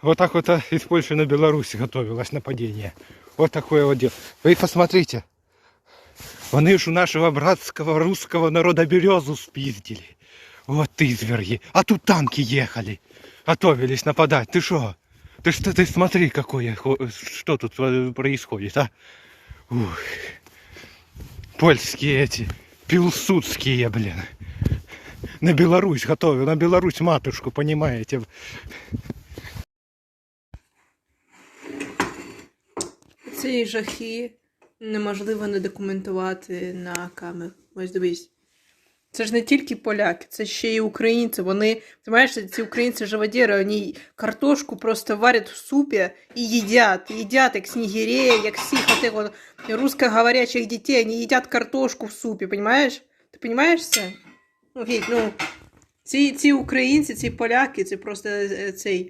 Вот так вот а, из Польши на Беларусь готовилось нападение. Вот такое вот дело. Вы посмотрите. Вони ж у нашего братского русского народа березу спиздили. Вот ты изверги. А тут танки ехали. Готовились нападать. Ты что? Ты что, ты смотри, какое, что тут э, происходит, а? Ух. Польские эти, пилсудские, блин. На Беларусь готовят, на Беларусь матушку, понимаете? Ці жахи неможливо не документувати на камеру. Ось дивись. Це ж не тільки поляки, це ще й українці. Вони, ти знаєш, ці українці живодіри, вони картошку просто варять в супі і їдять. Їдять, як снігірея, як всіх отих от русскоговорячих дітей, вони їдять картошку в супі, понимаєш? Ти розумієш це? Ну, геть, ну, ці, ці українці, ці поляки, це просто е, цей